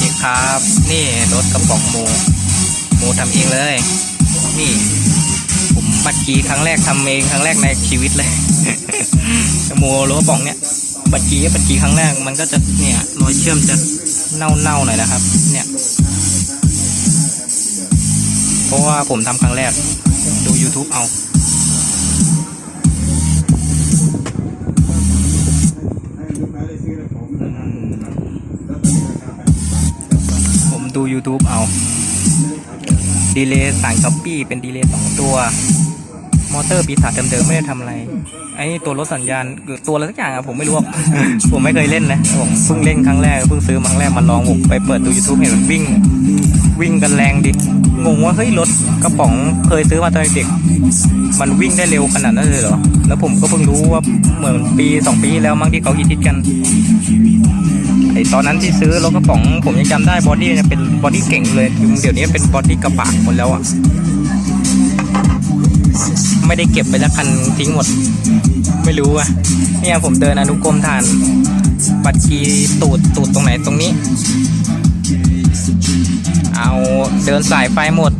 ดีครับ นี่รถกระป๋องโมโมทำเองเลย นี่ ผมบัตรจีครั้งแรกทำเองครั้งแรกในชีวิตเลยโมรถกระป๋องเนี่ย บัตรจีบัตรจีครั้งแรกมันก็จะเนี่ยรอยเชื่อมจะเน่าๆหน่อยนะครับ เนี่ย เพราะว่าผมทำครั้งแรกดู YouTube เอา ดู YouTube เอา ดีเลย์สั่งช้อปปี้เป็นดีเลย์สองตัว มอเตอร์ปีศาจเดิมๆไม่ได้ทำอะไร ไอ้ตัวรถสัญญาณหรือตัวอะไรสักอย่างอะผมไม่รู้อะ ผมไม่เคยเล่นนะผมเพิ่งเล่นครั้งแรกเพิ่งซื้อมาครั้งแรกมาลองผมไปเปิดดู YouTube เห็นมันวิ่ง วิ่งกันแรงดิ งงว่าเฮ้ยรถกระป๋องเคยซื้อมาตอนเด็ก มันวิ่งได้เร็วขนาดนั้นเลยเหรอ แล้วผมก็เพิ่งรู้ว่าเหมือนปีสองปีที่แล้วมั้งที่เขาฮิตๆกัน ตอนนั้นที่ซื้อรถกระป๋องผมยังจำได้บอดี้เนี่ยเป็นบอดี้เก่งเลยเดี๋ยวนี้เป็นบอดี้กระบะหมดแล้วอะไม่ได้เก็บไปสักคันทิ้งหมด ไม่รู้อะเนี่ยผมเดินอนุกรมฐานบัตรกีตูดตูดตรงไหนตรงนี้ เอาเดินสายไฟหมด